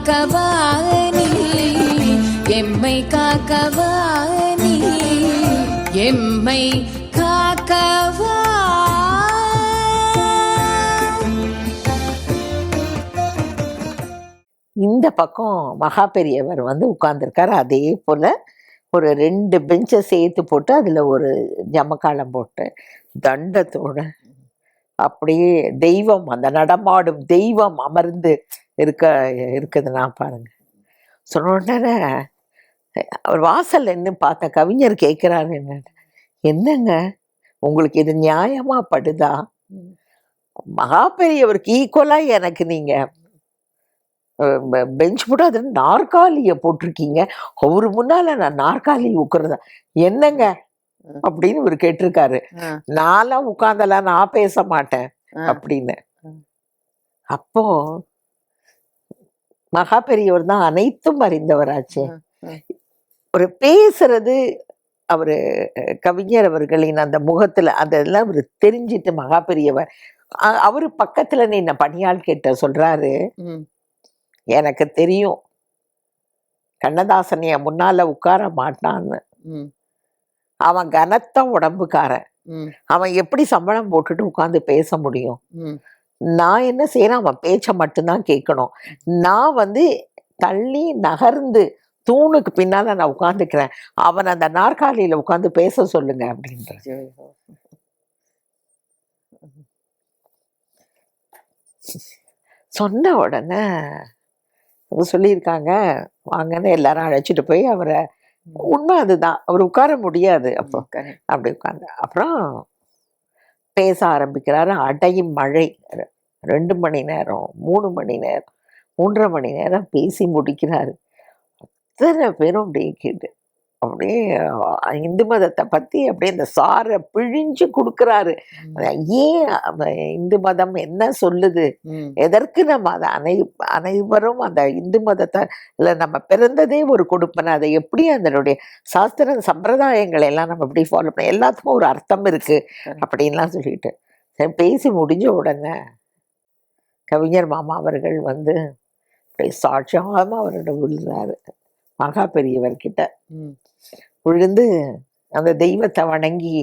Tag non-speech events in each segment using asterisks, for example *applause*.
காக்கவா நீ எம்மை காக்கவா நீ எம்மை காக்கவா இந்த பக்கம் மகா பெரியவர் வந்து உட்கார்ந்துருக்காரு. அதே போல ஒரு ரெண்டு பெஞ்சை சேர்த்து போட்டு அதில் ஒரு ஜமக்காலம் போட்டு தண்டத்தோட அப்படியே தெய்வம் அந்த நடமாடும் தெய்வம் அமர்ந்து இருக்க இருக்குதுன்னா பாருங்க. சொன்ன உடனே அவர் வாசல் என்ன பார்த்த கவிஞர் கேட்கிறாரு என்ன? என்னங்க? உங்களுக்கு இது நியாயமா படுதா? மகா பெரியவருக்கு ஈக்குவலா எனக்கு நீங்க. பெஞ்ச் போட்டு அது நாற்காலியை போட்டிருக்கீங்க. அவரு முன்னால நான் நாற்காலி உட்கறதா என்னங்க. அப்படின்னு இவர் கேட்டிருக்காரு. நான்லாம் உட்கார்ந்தலாம் நான் பேச மாட்டேன். அப்படின்னு. அப்போ மகா பெரியவர் தான் அனைத்தும் அறிந்தவராச்சே. ஒரு பேசுறது அவரு கவிஞர் அவர்களின் அந்த முகத்துல அந்த இதெல்லாம் அவர் தெரிஞ்சிட்டு மகா பெரியவர் அவரு பக்கத்துல நின்ன பணியாள் கிட்ட சொல்றாரு? எனக்கு தெரியும். கண்ணதாசன் என் முன்னால உட்கார மாட்டான்னு. அவன் கனத்த உடம்புக்காரன். அவன் எப்படி சம்பளம் போட்டுட்டு உட்காந்து பேச முடியும். நான் என்ன செய்யறேன் அவன் பேச்சை மட்டும்தான் கேட்கணும். நான் வந்து தள்ளி நகர்ந்து தூணுக்கு பின்னால நான் உட்காந்துக்கிறேன் அவன் அந்த நாற்காலியில உட்காந்து பேச சொல்லுங்க அப்படின்ற ஐயோ. சொன்ன உடனே அவங்க சொல்லியிருக்காங்க வாங்கன்னு எல்லாரும் அழைச்சிட்டு போய் அவரை உண்மை அதுதான். அவர் உட்கார முடியாது அப்போ. அப்படி உட்காந்து அப்புறம் பேச ஆரம்பிக்கிறாரு. அடையும் மழை. ரெண்டு மணி நேரம் மூணு மணி நேரம் மூன்றரை மணி நேரம் பேசி முடிக்கிறாரு. அத்தனை பேரும் அப்படியே கேட்டு அப்படியே இந்து மதத்தை பத்தி அப்படியே இந்த சாரை பிழிஞ்சு கொடுக்குறாரு. ஏன் அவ இந்து மதம் என்ன சொல்லுது? எதற்கு நம்ம அதை அனை அனைவரும் அந்த இந்து மதத்தை இல்லை நம்ம பிறந்ததே ஒரு கொடுப்பனை அதை எப்படி அதனுடைய சாஸ்திர சம்பிரதாயங்களை எல்லாம் நம்ம எப்படி ஃபாலோ பண்ண எல்லாத்துக்கும் ஒரு அர்த்தம் இருக்கு அப்படின்லாம் சொல்லிட்டு. சரி பேசி முடிஞ்ச உடனே கவிஞர் மாமா அவர்கள் வந்து அப்படியே சாட்சியமாக அவரோட விழுறாரு மகா பெரியவர்கிட்ட விழுந்து அந்த தெய்வத்தை வணங்கி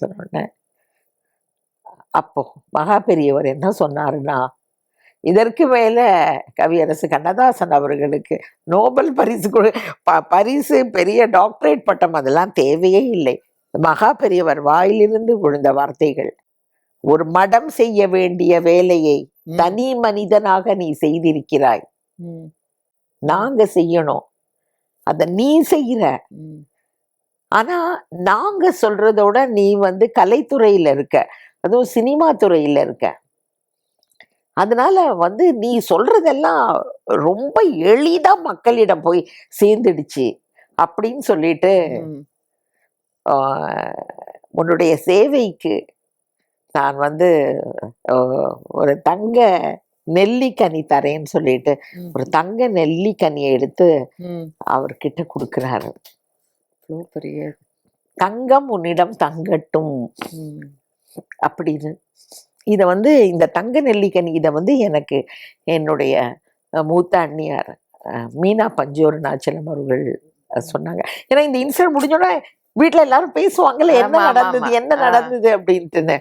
சொன்ன அப்போ மகா பெரியவர் என்ன சொன்னாருன்னா இதற்கு மேல கவியரசு கண்ணதாசன் அவர்களுக்கு நோபல் பரிசு பரிசு பெரிய டாக்டரேட் பட்டம் அதெல்லாம் தேவையே இல்லை. மகா பெரியவர் வாயிலிருந்து விழுந்த வார்த்தைகள். ஒரு மடம் செய்ய வேண்டிய வேலையை தனி மனிதனாக நீ செய்திருக்கிறாய். நாங்க செய்யணும். அத நீ செய்யற ஆனா நாங்க சொல்றதோட நீ வந்து கலைத்துறையில இருக்க. அதுவும் சினிமா துறையில இருக்க. அதனால வந்து நீ சொல்றதெல்லாம் ரொம்ப எளிதா மக்களிடம் போய் சேர்ந்துடுச்சு அப்படின்னு சொல்லிட்டு உன்னுடைய சேவைக்கு நான் வந்து ஒரு தங்க நெல்லிக்கனி தரேன்னு சொல்லிட்டு. ஒரு தங்க நெல்லிக்கனியை எடுத்து. அவர்கிட்ட கொடுக்குறாரு பெரிய தங்கம் உன்னிடம் தங்கட்டும். அப்படின்னு இதை வந்து இந்த தங்க நெல்லிக்கனி இதை வந்து எனக்கு என்னுடைய மூத்த அண்ணியார் மீனா பஞ்சோருணாச்சலம் அவர்கள் அஹ், சொன்னாங்க ஏன்னா இந்த இன்சிடென்ட் முடிஞ்சோடனே வீட்ல எல்லாரும் பேசுவாங்கல்ல என்ன நடந்தது. என்ன. நடந்தது அப்படின்ட்டுன்னு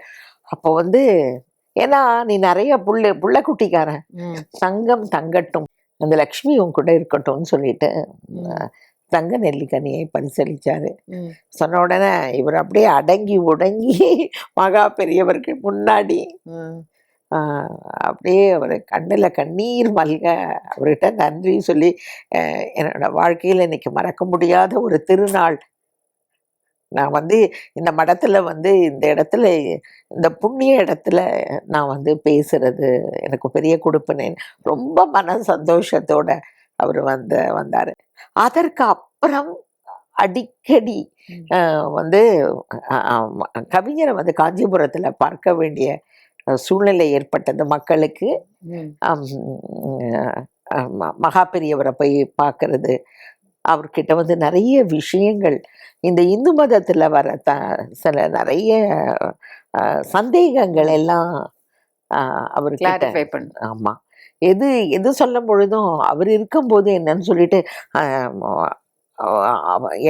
அப்போ வந்து ஏன்னா நீ நிறைய புள்ள புள்ள குட்டிக்காரன். தங்கம் தங்கட்டும். அந்த லக்ஷ்மி உன் கூட இருக்கட்டும்னு சொல்லிட்டு தங்க நெல்லிக்கனியை பரிசளிச்சாரு. ம். சொன்ன உடனே இவர் அப்படியே அடங்கி உடங்கி *laughs* மகா பெரியவருக்கு முன்னாடி அப்படியே அவர் கண்ணில் கண்ணீர் மல்க அவர்கிட்ட நன்றி சொல்லி என்னோட வாழ்க்கையில் இன்னைக்கு மறக்க முடியாத ஒரு திருநாள். நான் வந்து இந்த மடத்துல வந்து இந்த இடத்துல இந்த புண்ணிய இடத்துல நான் வந்து பேசுறது எனக்கு பெரிய கொடுப்பினேன் ரொம்ப மன சந்தோஷத்தோட அவர் வந்து வந்தார். அதற்கு அப்புறம் அடிக்கடி வந்து கவிஞரை வந்து காஞ்சிபுரத்தில் பார்க்க வேண்டிய சூழ்நிலை ஏற்பட்டது மக்களுக்கு. மகா பெரியவரை போய் பார்க்கறது. அவர்கிட்ட வந்து நிறைய விஷயங்கள் இந்த இந்து மதத்தில் வர த சில நிறைய சந்தேகங்கள் எல்லாம் அவர்கிட்ட கிளாரிஃபை பண்ணு ஆமா. எது எது சொல்லும் பொழுதும் அவர் இருக்கும்போது என்னன்னு சொல்லிட்டு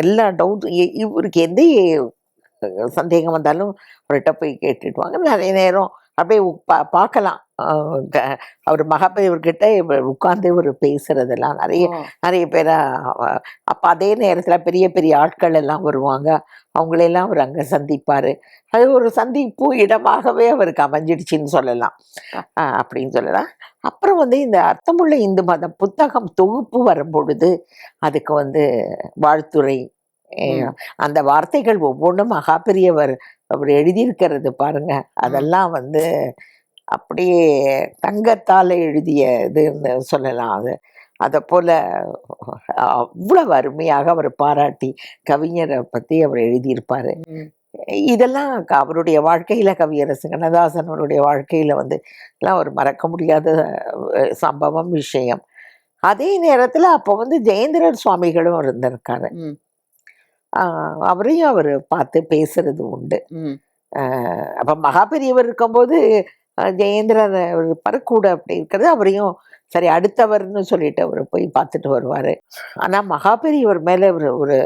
எல்லா டவுட் இவருக்கு எந்த சந்தேகம் வந்தாலும் அவர்கிட்ட போய் கேட்டுட்டு வாங்க. நிறைய நேரம் அப்படியே பா பார்க்கலாம். அவர் மகாபெரியவர்கிட்ட உட்கார்ந்து இவர் பேசுறதெல்லாம் நிறைய. நிறைய பேரை அப்போ அதே நேரத்தில் பெரிய பெரிய ஆட்கள் எல்லாம் வருவாங்க. அவங்களெல்லாம் அவர் அங்கே சந்திப்பார். அது ஒரு சந்திப்பு இடமாகவே அவருக்கு அமைஞ்சிடுச்சின்னு சொல்லலாம். அப்படின்னு சொல்லலாம். அப்புறம் வந்து இந்த அர்த்தமுள்ள இந்து மதம் புத்தகம் தொகுப்பு வரும்பொழுது அதுக்கு வந்து ம். அந்த வார்த்தைகள் ஒவ்வொன்றும் மகாபெரியவர் அவர் எழுதியிருக்கிறது பாருங்க. அதெல்லாம் வந்து அப்படியே தங்கத்தால் எழுதிய இதுன்னு சொல்லலாம் அது. அதை போல் அவ்வளவு அருமையாக அவர் பாராட்டி கவிஞரை பற்றி அவர் எழுதியிருப்பார். இதெல்லாம் அவருடைய வாழ்க்கையில் கவியரசு கண்ணதாசன் அவருடைய வாழ்க்கையில் வந்து எல்லாம் ஒரு மறக்க முடியாத சம்பவம் விஷயம். அதே நேரத்தில் அப்போ வந்து ஜெயேந்திரன் சுவாமிகளும் இருந்திருக்காரு. அவரையும் அவர் பார்த்து பேசுறது உண்டு. அப்ப மகாபெரியவர் இருக்கும்போது ஜெயேந்திரன் அவர் பறக்கூட அப்படி இருக்கிறது. அவரையும் சரி அடுத்தவர்னு சொல்லிட்டு அவர் போய் பார்த்துட்டு வருவார். ஆனால் மகாபெரியவர் மேலே ஒரு ஒரு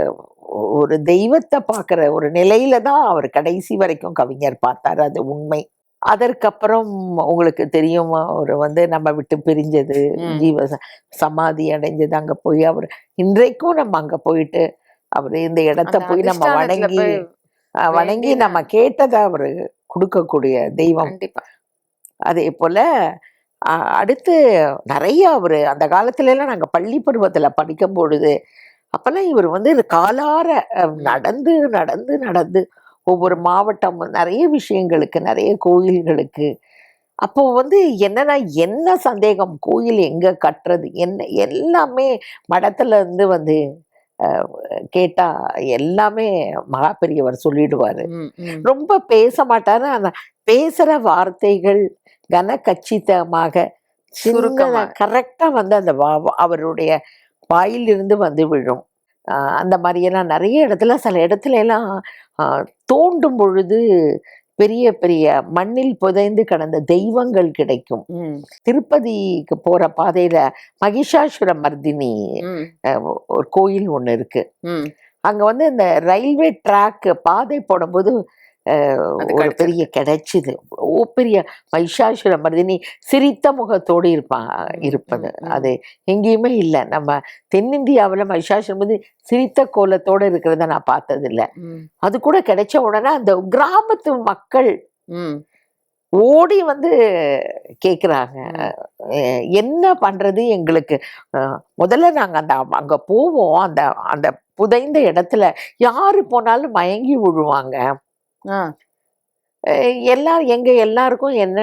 ஒரு தெய்வத்தை பார்க்குற ஒரு நிலையில தான் அவர் கடைசி வரைக்கும் கவிஞர் பார்த்தாரு. அது உண்மை. அதற்கப்புறம் உங்களுக்கு தெரியும்? அவர் வந்து நம்ம விட்டு பிரிஞ்சது. ஜீவ சமாதி அடைஞ்சது அங்கே போய் அவர் இன்றைக்கும் நம்ம அங்கே போயிட்டு அவர் இந்த இடத்த போய் நம்ம வணங்கி வணங்கி நம்ம கேட்டதை அவர் கொடுக்கக்கூடிய தெய்வம். அதே போல அடுத்து நிறைய அவர் அந்த காலத்துல எல்லாம் நாங்க பள்ளி பருவத்துல படிக்கும் பொழுது அப்பெல்லாம் இவர் வந்து இது காலார நடந்து நடந்து நடந்து ஒவ்வொரு மாவட்டம் நிறைய விஷயங்களுக்கு நிறைய கோயில்களுக்கு அப்போ வந்து என்னன்னா என்ன சந்தேகம்? கோயில் எங்க கட்டுறது? என்ன எல்லாமே மடத்துல இருந்து வந்து கேட்டா எல்லாமே மகா பெரியவர் சொல்லிடுவாரு. ரொம்ப பேச மாட்டாரு. ஆனா பேசுற வார்த்தைகள் கன கச்சிதமாக சுருக்கமா. கரெக்டா வந்து அந்த வா- அவருடைய வாயிலிருந்து வந்து விழும். அந்த மாதிரியெல்லாம் நிறைய இடத்துல சில இடத்துல எல்லாம் தோண்டும் பொழுது பெரிய பெரிய மண்ணில் புதைந்து கிடந்த தெய்வங்கள் கிடைக்கும். திருப்பதிக்கு போற பாதையில மகிஷாசுர மர்தினி ஒரு கோயில் ஒன்று இருக்கு. அங்க வந்து இந்த ரயில்வே ட்ராக் பாதை போடும்போது ஒரு. பெரிய கிடைச்சிது அவ்வளோ பெரிய மகிஷாசுர மருதினி சிரித்த முகத்தோடு இருப்பான் ம், இருப்பது. அது எங்கேயுமே இல்லை. நம்ம தென்னிந்தியாவில் மகிஷாசுர மருதி சிரித்த கோலத்தோடு இருக்கிறத நான் பார்த்ததில்ல. அது கூட கிடைச்ச உடனே அந்த கிராமத்து மக்கள். ஓடி வந்து கேட்குறாங்க. என்ன பண்றது எங்களுக்கு? முதல்ல நாங்க அந்த அங்க போவோம். அந்த அந்த புதைந்த இடத்துல யாரு போனாலும் மயங்கி விழுவாங்க. எல்லாரும் எங்க எல்லாருக்கும் என்ன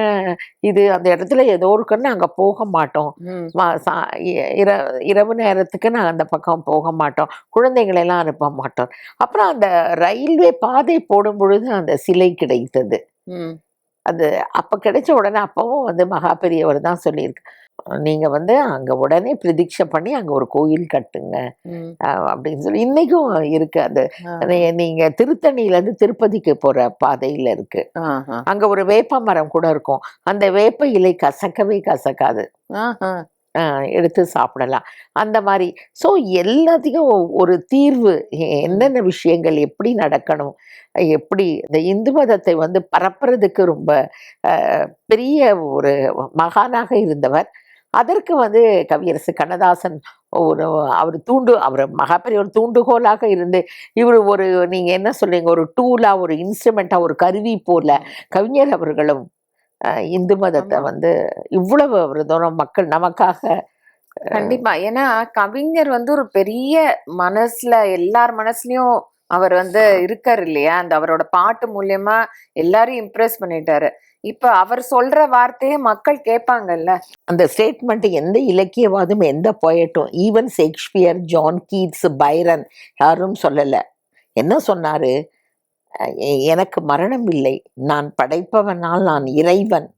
இது அந்த இடத்துல ஏதோ இருக்குன்னு அங்க போக மாட்டோம். இரவு நேரத்துக்கு நான் அந்த பக்கம் போக மாட்டோம். குழந்தைகளை எல்லாம் அனுப்ப மாட்டோம். அப்புறம் அந்த ரயில்வே பாதை போடும் பொழுது அந்த சிலை கிடைத்தது. அது அப்ப கிடைச்ச உடனே அப்பவும் வந்து மகா பெரியவர் தான் சொல்லியிருக்கு. நீங்க வந்து அங்க உடனே பிரதீட்சை பண்ணி அங்க ஒரு கோயில் கட்டுங்க. அப்படின்னு சொல்லி இன்னைக்கும் இருக்கு. அது ஆ. நீ- நீங்க திருத்தணியில இருந்து திருப்பதிக்கு போற பாதையில இருக்கு. ஆஹா. அங்க ஒரு வேப்ப மரம் கூட இருக்கும். அந்த வேப்ப இலை கசக்கவே கசக்காது. எடுத்து சாப்பிடலாம். அந்த மாதிரி. ஸோ எல்லாத்துக்கும் ஒ- ஒரு தீர்வு. என்னென்ன விஷயங்கள் எப்படி நடக்கணும்? எப்படி இந்த இந்து மதத்தை வந்து பரப்புறதுக்கு ரொம்ப பெரிய ஒரு மகானாக இருந்தவர். அதற்கு வந்து கவியரசு கண்ணதாசன் ஒரு அவர் தூண்டு அவர் மகாபெரிய ஒரு தூண்டுகோலாக இருந்து இவர் ஒரு நீங்க என்ன சொல்றீங்க ஒரு டூலா ஒரு இன்ஸ்ட்ருமெண்டா ஒரு கருவி போல கவிஞர் அவர்களும் இந்து மதத்தை. வந்து இவ்வளவு ஒரு தூரம் மக்கள் நமக்காக கண்டிப்பா. ஏன்னா கவிஞர் வந்து ஒரு பெரிய மனசுல எல்லார் மனசுலயும் அவர் வந்து இருக்காரு இல்லையா? அந்த அவரோட பாட்டு மூலியமா எல்லாரையும் இம்ப்ரெஸ் பண்ணிட்டாரு. இப்ப அவர் சொல்ற வார்த்தையே மக்கள் கேட்பாங்கல்ல. அந்த ஸ்டேட்மெண்ட் எந்த இலக்கியவாதும் எந்த போயட்டும் even Shakespeare John Keats Byron யாரும் சொல்லல. என்ன சொன்னாரு? எனக்கு மரணம் இல்லை. நான் படைப்பவனால் நான் இறைவன்.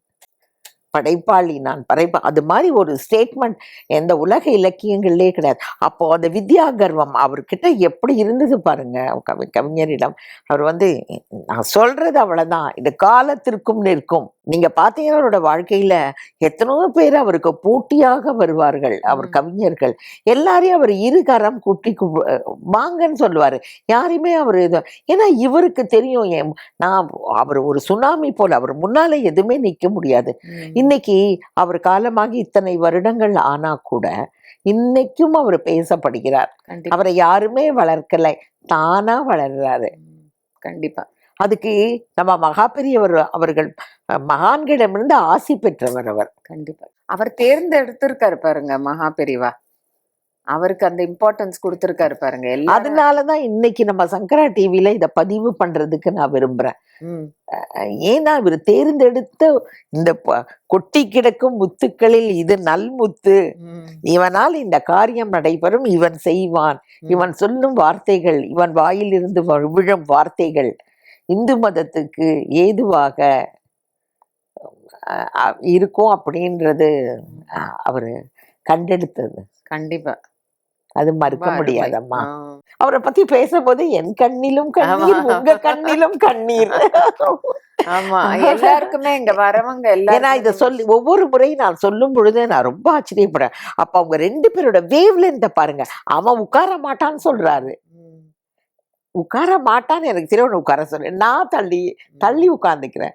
படைப்பாளி நான் படைப்ப அது மாதிரி ஒரு ஸ்டேட்மெண்ட் எந்த உலக இலக்கியங்கள்லே கிடையாது. அப்போ அந்த வித்யா கர்வம் அவர்கிட்ட எப்படி இருந்தது பாருங்க கவி கவிஞரிடம். அவர் வந்து நான் சொல்றது அவ்வளவுதான் இது காலத்திற்கும் நிற்கும். நீங்க பார்த்தீங்கன்னா அவரோட வாழ்க்கையில எத்தனையோ பேர் அவருக்கு போட்டியாக வருவார்கள் அவர். கவிஞர்கள். எல்லாரையும் அவர் இருகரம் கூட்டி வாங்கன்னு சொல்லுவாரு. யாரையுமே அவர் இது ஏன்னா இவருக்கு தெரியும் என் நான் அவர் ஒரு சுனாமி போல அவர் முன்னால எதுவுமே நிக்க முடியாது. இன்னைக்கு அவர் காலமாகி இத்தனை வருடங்கள் ஆனா கூட இன்னைக்கும் அவர் பேசப்படுகிறார். அவரை யாருமே வளர்க்கலை தானா வளர்றாரு. கண்டிப்பா. அதுக்கு நம்ம மகாபெரியவர் அவர்கள் அஹ், மகான்களிடமிருந்து ஆசி பெற்றவர் அவர். கண்டிப்பா. அவர் தேர்ந்தெடுத்திருக்காரு பாருங்க மகா பெரிவா. அவருக்கு அந்த இம்பார்ட்டன்ஸ் கொடுத்திருக்காரு பாருங்க அதனாலதான் இன்னைக்கு நம்ம சங்கரா டிவில இத பதிவு பண்றதுக்கு நான் விரும்புறேன். ஏன்னா இவர் தேர்ந்தெடுத்த இந்த கொட்டி கிடக்கும் முத்துக்களில் இது நல்முத்து. இவனால் இந்த காரியம் நடைபெறும் இவன் செய்வான். இவன் சொல்லும் வார்த்தைகள் இவன் வாயிலிருந்து விழும் வார்த்தைகள் இந்து மதத்துக்கு ஏதுவாக இருக்கும் அப்படின்றது அவரு கண்டெடுத்தது. கண்டிப்பா. அது மறுக்க. முடியாதம்மா. அவரை பத்தி பேசும்போது என் கண்ணிலும் கண்ணீர். உங்க கண்ணிலும் கண்ணீர். ஆமா. எல்லாருக்குமே இங்க வரவங்க ஏன்னா இத சொல்லி ஒவ்வொரு முறையும் நான் சொல்லும் பொழுது நான் ரொம்ப ஆச்சரியப்படுறேன். அப்ப அவங்க ரெண்டு பேரோட வேவ் லென்த்த பாருங்க. அவன் உட்கார மாட்டான்னு சொல்றாரு. உட்கார மாட்டான்னு எனக்கு தெரியும் உட்கார சொல்லு. நான் தள்ளி தள்ளி உட்கார்ந்துக்கிறேன்.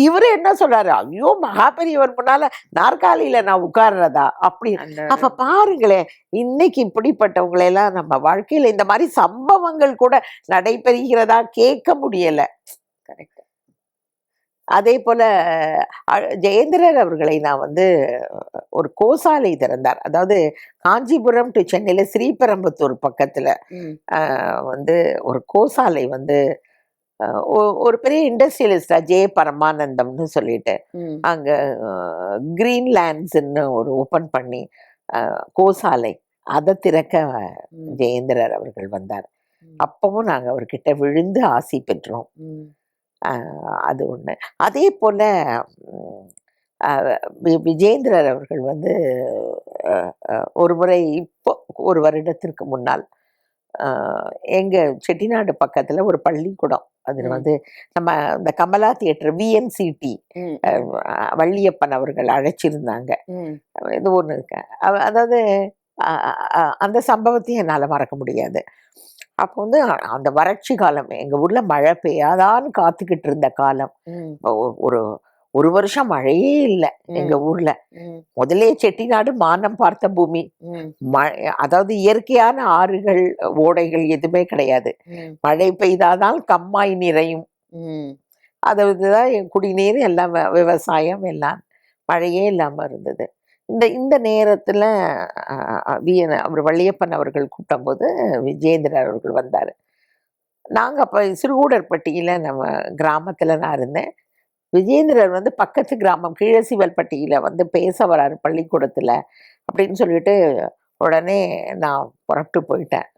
இவரு என்ன சொல்றாரு? ஐயோ மகாபெரியவர் முன்னால நாற்காலியில நான் உட்கார்றதா? அப்படி. அப்ப பாருங்களேன் இன்னைக்கு இப்படிப்பட்டவங்களை எல்லாம் நம்ம வாழ்க்கையில இந்த மாதிரி சம்பவங்கள் கூட நடைபெறுகிறதா கேட்க முடியல. correct. அதே போல ஜெயேந்திரர் அவர்களை நான் வந்து ஒரு கோசாலை திறந்தார் அதாவது காஞ்சிபுரம் டு சென்னையில ஸ்ரீபெரும்புத்தூர் பக்கத்துல வந்து ஒரு கோசாலை வந்து ஒரு பெரிய இண்டஸ்ட்ரியலிஸ்டா ஜே பரமானந்தம்னு சொல்லிட்டு. அங்க கிரீன் லேண்ட்ஸ்ன்னு ஒரு ஓபன் பண்ணி கோசாலை அதை திறக்க. ஜெயேந்திரர் அவர்கள் வந்தார். அப்பவும் நாங்க அவர்கிட்ட விழுந்து ஆசி பெற்றோம் அது ஒண்ணு அதே போல விஜேந்திரர் அவர்கள் வந்து ஒரு முறை இப்போ ஒரு வருடத்திற்கு முன்னால் அஹ், எங்க செட்டிநாடு பக்கத்துல ஒரு பள்ளிக்கூடம் அதில். வந்து நம்ம இந்த கமலா தியேட்டர் விஎன்சிடி. வள்ளியப்பன் அவர்கள் அழைச்சிருந்தாங்க. இது ஒன்று இருக்கு அதாவது அந்த சம்பவத்தையும் என்னால் மறக்க முடியாது அப்போ வந்து அந்த வறட்சி காலம் எங்கள் ஊரில் மழை பெய்யாதான்னு காத்துக்கிட்டு இருந்த காலம் ஒரு ஒரு வருஷம் மழையே இல்லை எங்கள் ஊரில். முதலே செட்டிநாடு மானம் பார்த்த பூமி. அதாவது இயற்கையான ஆறுகள் ஓடைகள் எதுவுமே கிடையாது. மழை பெய்தாதான் கம்மாய் நிறையும். அதாவது தான் என் குடிநீர் எல்லாம் விவசாயம் எல்லாம் மழையே இல்லாமல் இருந்தது. இந்த இந்த நேரத்தில் அவர் வள்ளியப்பன் அவர்கள் கூப்பிட்டம்போது விஜேந்திரன் அவர்கள் வந்தார். நாங்கள் அப்போ சிறுகூடற்பட்டியில் நம்ம கிராமத்தில் நான் இருந்தேன். விஜேந்திரர் வந்து பக்கத்து கிராமம் கீழசிவல்பட்டியில வந்து பேச வராரு பள்ளிக்கூடத்துல அப்படின்னு சொல்லிட்டு உடனே நான் புறப்பட்டு போயிட்டேன்.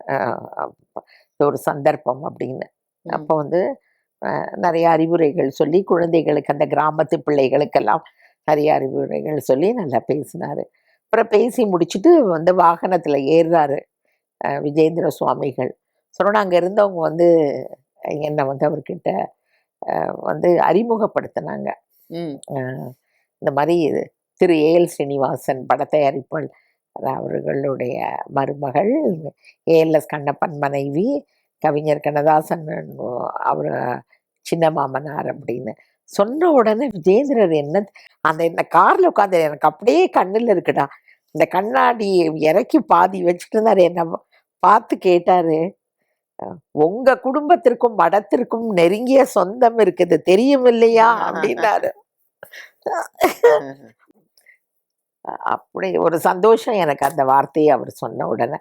இது ஒரு சந்தர்ப்பம் அப்படின்னு. அப்போ வந்து நிறைய அறிவுரைகள் சொல்லி குழந்தைகளுக்கு அந்த கிராமத்து பிள்ளைகளுக்கெல்லாம் நிறைய அறிவுரைகள் சொல்லி நல்லா பேசினாரு. அப்புறம் பேசி முடிச்சுட்டு வந்து வாகனத்துல ஏறுறாரு விஜேந்திர சுவாமிகள். சொன்னோன்னா அங்கே இருந்தவங்க வந்து என்னை வந்து அவர்கிட்ட வந்து அறிமுகப்படுத்தினாங்க. இந்த மாதிரி திரு ஏஎல் ஸ்ரீனிவாசன் படத்தயாரிப்பாளர் அவர்களுடைய மருமகள் ஏஎல்எஸ் கண்ணப்பன் மனைவி கவிஞர் கண்ணதாசன் அவர் சின்ன மாமனார் அப்படின்னு. சொன்ன உடனே விஜேந்திரர் என்ன அந்த இந்த கார்ல உட்காந்து எனக்கு அப்படியே கண்ணில் இருக்குடா. இந்த கண்ணாடி இறக்கி பாதி வச்சுட்டு இருந்தாரு என்ன பார்த்து கேட்டாரு. உங்க குடும்பத்திற்கும் மடத்திற்கும் நெருங்கிய சொந்தம் இருக்குது. தெரியும் இல்லையா அப்படின்னாரு *laughs* அப்படி ஒரு சந்தோஷம் எனக்கு அந்த வார்த்தையை அவர் சொன்ன உடனே.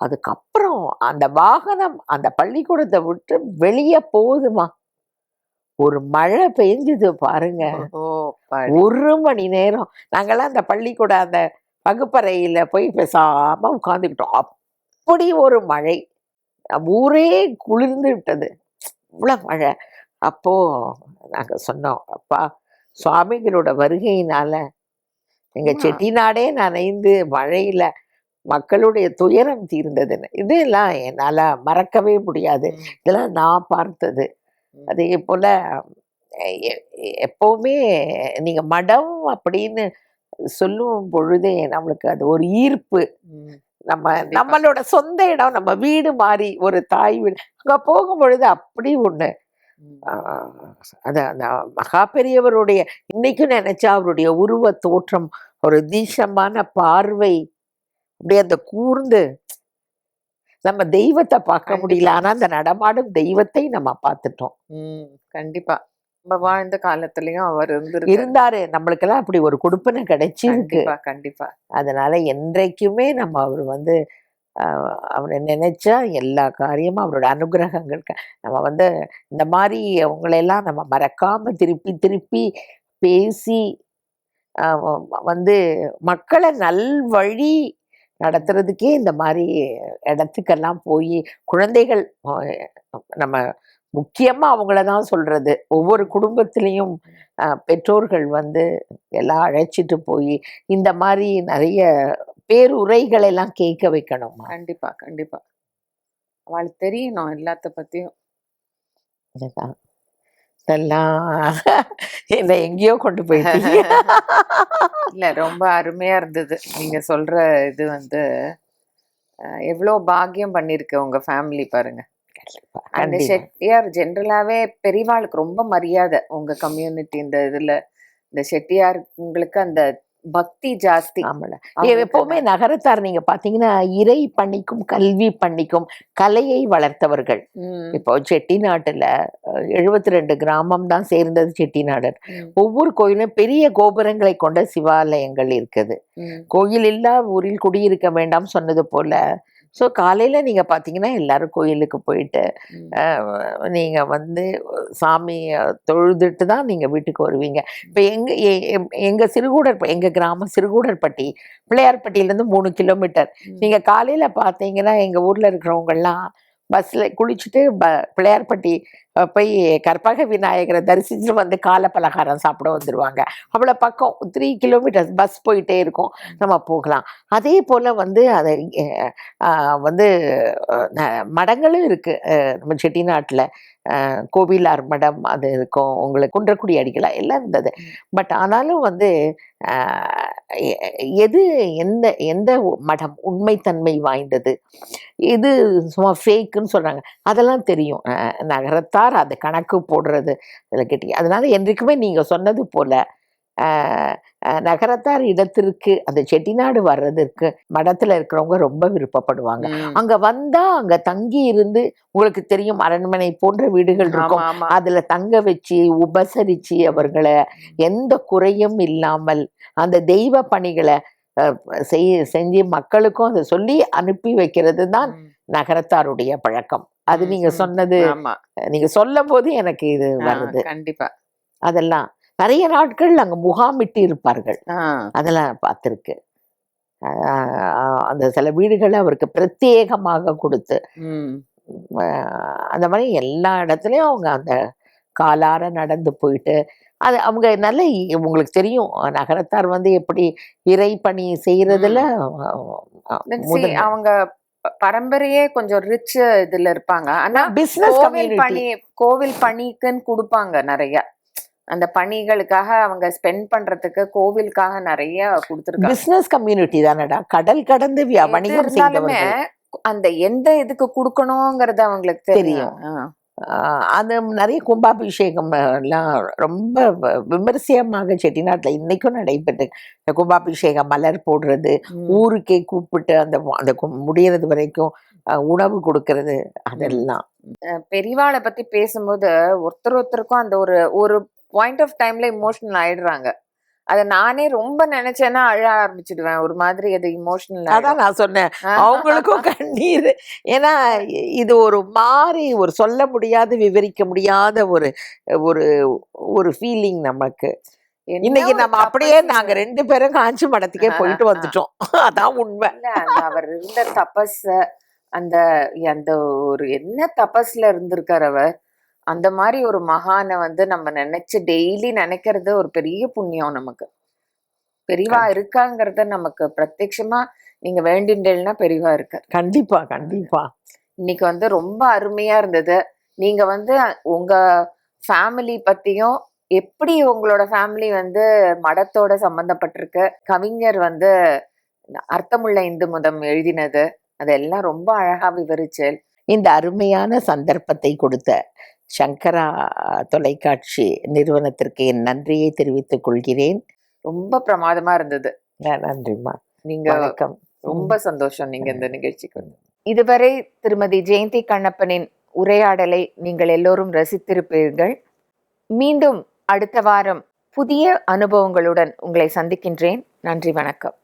அதுக்கப்புறம் அந்த வாகனம் அந்த பள்ளிக்கூடத்தை விட்டு வெளியே போகுதுமா ஒரு மழை பெஞ்சுது பாருங்க. ஒரு மணி நேரம் நாங்கெல்லாம் அந்த பள்ளிக்கூட அந்த வகுப்பறையில போய் பேசாம உட்காந்துக்கிட்டோம் அப்படி ஒரு மழை ஊரே குளிர்ந்து விட்டது இவ்வளவு மழை அப்போ நாங்க சொன்னோம் அப்பா சுவாமிகளோட வருகையினால எங்க ஆமா. செட்டிநாடே நனைந்து மழையில மக்களுடைய துயரம் தீர்ந்ததுன்னு இதெல்லாம் என்னால மறக்கவே முடியாது. இதெல்லாம் நான் பார்த்தது. அதே போல எப்பவுமே நீங்க மடம் அப்படின்னு சொல்லும் பொழுதே நம்மளுக்கு அது ஒரு ஈர்ப்பு. நம்ம. நம்மளோட சொந்த இடம் நம்ம வீடு மாதிரி ஒரு தாய் வீடு அங்க போகும் பொழுது அப்படி ஒண்ணு ம். ஆஹ், அது அந்த மகா பெரியவருடைய இன்னைக்கும் நினைச்சா அவருடைய உருவ தோற்றம் ஒரு தீஷமான பார்வை அப்படியே அந்த கூர்ந்து நம்ம தெய்வத்தை பார்க்க. முடியல. ஆனா அந்த நடமாடும் தெய்வத்தை நம்ம பார்த்துட்டோம். கண்டிப்பா. நம்ம வாழ்ந்த காலத்துலயும் அவர் இருந்திருக்காரு. இருந்தாரு. நம்மளுக்கெல்லாம் அப்படி ஒரு கொடுப்பனை கிடைச்சிருக்கு. கண்டிப்பா கண்டிப்பா. அதனால என்றைக்குமே நம்ம அவர் வந்து ஆஹ், அவரை நினைச்சா எல்லா காரியமும் அவரோட அனுகிரகங்கள் நம்ம வந்து இந்த மாதிரி அவங்களெல்லாம் நம்ம மறக்காம திருப்பி திருப்பி பேசி வந்து மக்களை நல்வழி நடத்துறதுக்கே இந்த மாதிரி இடத்துக்கெல்லாம் போய் குழந்தைகள் நம்ம முக்கியமா அவங்கள தான் சொல்றது. ஒவ்வொரு குடும்பத்திலையும் பெற்றோர்கள் வந்து எல்லாம் அழைச்சிட்டு போய் இந்த மாதிரி நிறைய பேருரைகள் எல்லாம் கேட்க வைக்கணுமா? கண்டிப்பா கண்டிப்பா. அவளுக்கு தெரியணும் எல்லாத்த பத்தியும். இதெல்லாம் *laughs* என்ன எங்கேயோ கொண்டு போயிட்டீங்க *laughs* இல்ல ரொம்ப அருமையா இருந்தது. நீங்க சொல்ற இது வந்து அஹ், எவ்வளவு பாக்கியம் பண்ணிருக்கு உங்க ஃபேமிலி பாருங்க. அந்த. செட்டியார் ஜென்ரலாவே பெரியவாளுக்கு ரொம்ப மரியாதை உங்க கம்யூனிட்டி இந்த இதுல. இந்த செட்டியார் உங்களுக்கு அந்த பக்தி ஜாஸ்தி. எப்பவுமே நகரத்தார் நீங்க பாத்தீங்கன்னா இறை பணிக்கும் கல்வி பணிக்கும் கலையை வளர்த்தவர்கள். இப்போ செட்டிநாட்டுல எழுபத்தி ரெண்டு கிராமம் தான் சேர்ந்தது செட்டிநாடு ஒவ்வொரு கோயிலும் பெரிய கோபுரங்களை கொண்ட சிவாலயங்கள் இருக்குது. கோயில் இல்லா ஊரில் குடியிருக்க வேண்டாம் சொன்னது போல ஸோ காலையில நீங்க பாத்தீங்கன்னா எல்லாரும் கோயிலுக்கு போயிட்டு ம். அஹ், நீங்க வந்து சாமி தொழுதுட்டு தான் நீங்க வீட்டுக்கு வருவீங்க இப்போ எங்க எ- எ- எங்க சிறுகூடர் எங்க கிராமம் சிறுகூடர்பட்டி பிள்ளையார்பட்டியிலேருந்து மூணு கிலோமீட்டர் ம். நீங்க காலையில பார்த்தீங்கன்னா எங்க ஊர்ல இருக்கிறவங்க எல்லாம் பஸ்ல குளிச்சுட்டு ப பிள்ளையார்பட்டி போய் கற்பக விநாயகரை தரிசிச்சுட்டு வந்து காலை பலகாரம் சாப்பிட வந்துடுவாங்க அவ்வளோ பக்கம் த்ரீ கிலோமீட்டர்ஸ் பஸ் போயிட்டே இருக்கும். நம்ம போகலாம். அதே போல் வந்து அதை வந்து மடங்களும் இருக்கு. அஹ், நம்ம செட்டிநாட்டில். கோவிலார் மடம் அது இருக்கும். உங்களுக்கு குன்றக்குடி அடிக்கலாம். எல்லாம் இருந்தது. பட் ஆனாலும் வந்து எது எந்த எந்த மடம் உண்மைத்தன்மை வாய்ந்தது? இது சும்மா ஃபேக்குன்னு சொல்றாங்க. அதெல்லாம் தெரியும். நகரத்தார் அது கணக்கு போடுறது அதில் கேட்டீங்க. அதனால என்றைக்குமே நீங்க சொன்னது போல நகரத்தார் இடத்திற்கு அந்த செட்டிநாடு வர்றதற்கு மடத்துல இருக்கிறவங்க ரொம்ப விருப்பப்படுவாங்க. அங்க வந்தா அங்க தங்கி இருந்து உங்களுக்கு தெரியும் அரண்மனை போன்ற வீடுகள் இருக்கும். அதுல தங்க வச்சு உபசரிச்சு அவர்களை எந்த குறையும் இல்லாமல் அந்த தெய்வ பணிகளை செய் செஞ்சு மக்களுக்கும் அதை சொல்லி அனுப்பி வைக்கிறது தான் நகரத்தாருடைய பழக்கம். அது நீங்க. சொன்னது நீங்க சொல்லும் போது எனக்கு இது வருது. கண்டிப்பா. அதெல்லாம் நிறைய நாட்கள் அங்க முகாமிட்டு இருப்பார்கள். அதெல்லாம் பார்த்துருக்கு. அந்த சில வீடுகளை அவருக்கு பிரத்யேகமாக கொடுத்து அந்த மாதிரி எல்லா இடத்துலையும் அவங்க அந்த காலார நடந்து போயிட்டு அது அவங்க நல்ல உங்களுக்கு தெரியும் நகரத்தார் வந்து எப்படி இறை பணி செய்யறதுல. அவங்க பரம்பரையே கொஞ்சம் ரிச் இதுல இருப்பாங்க. ஆனா பிசினஸ் கோவில் பணி கோவில் பணிக்குன்னு கொடுப்பாங்க நிறைய. அந்த பணிகளுக்காக அவங்க ஸ்பெண்ட் பண்றதுக்கு கோவிலுக்காக நிறைய கொடுத்துருக்காங்க. பிசினஸ் கம்யூனிட்டி தானடா? கடல் கடந்து வணிகம் செய்தவர்கள். அந்த எந்த இதுக்கு கொடுக்கணுங்கிறது அவங்களுக்கு தெரியும். அது நிறைய கும்பாபிஷேகம் எல்லாம் ரொம்ப விமர்சையமாக செட்டிநாட்டில் இன்னைக்கும் நடைபெற்று இந்த கும்பாபிஷேகம் மலர் போடுறது. ஊருக்கே கூப்பிட்டு அந்த அந்த முடியறது வரைக்கும் உணவு கொடுக்கறது அதெல்லாம். பெரியவாளை பத்தி பேசும்போது ஒருத்தர் ஒருத்தருக்கும் அந்த ஒரு ஒரு பாயிண்ட் ஆஃப் டைம்ல இமோஷனல் ஆயிடுறாங்க. அத நானே ரொம்ப நினைச்சேன்னா அழ ஆரம்பிச்சிடுவேன். ஒரு மாதிரி அது இமோஷனல் அதான் நான் சொன்னேன். அவங்களுக்கும் கண்ணீர். ஏன்னா இது ஒரு மாறி ஒரு சொல்ல முடியாத விவரிக்க முடியாத ஒரு ஒரு ஒரு ஃபீலிங் நமக்கு. இன்னைக்கு நம்ம அப்படியே நாங்க ரெண்டு பேரும் காஞ்சி மடத்துக்கே போயிட்டு வந்துட்டோம். அதான் உண்மை. அவர் இருந்த தபஸ் அந்த அந்த ஒரு என்ன தபஸ்ல இருந்திருக்கார் அவர்? அந்த மாதிரி ஒரு மகானை வந்து நம்ம நினைச்சு டெய்லி நினைக்கிறது ஒரு பெரிய புண்ணியம் நமக்கு. பெரியவா இருக்காங்கிறத நமக்கு பிரத்யட்சமா நீங்க வேண்டின்றேன்னா பெரியவா இருக்கார். கண்டிப்பா கண்டிப்பா. இன்னைக்கு வந்து ரொம்ப அருமையா இருந்தது. நீங்க வந்து உங்க ஃபேமிலி பத்தியும் எப்படி உங்களோட ஃபேமிலி வந்து மடத்தோட சம்பந்தப்பட்டிருக்கு? கவிஞர் வந்து அர்த்தமுள்ள இந்து மதம் எழுதினது. அதெல்லாம் ரொம்ப அழகா விவரிச்சு. இந்த அருமையான சந்தர்ப்பத்தை கொடுத்த சங்கரா தொலைக்காட்சி நிறுவனத்திற்கு என் நன்றியை தெரிவித்துக் கொள்கிறேன். ரொம்ப பிரமாதமா இருந்தது. நன்றிம்மா. நீங்க வணக்கம். ரொம்ப சந்தோஷம் நீங்க இந்த நிகழ்ச்சிக்கு வந்து இதுவரை திருமதி ஜெயந்தி கண்ணப்பனின் உரையாடலை நீங்கள் எல்லோரும் ரசித்திருப்பீர்கள். மீண்டும் அடுத்த வாரம் புதிய அனுபவங்களுடன் உங்களை சந்திக்கின்றேன். நன்றி வணக்கம்.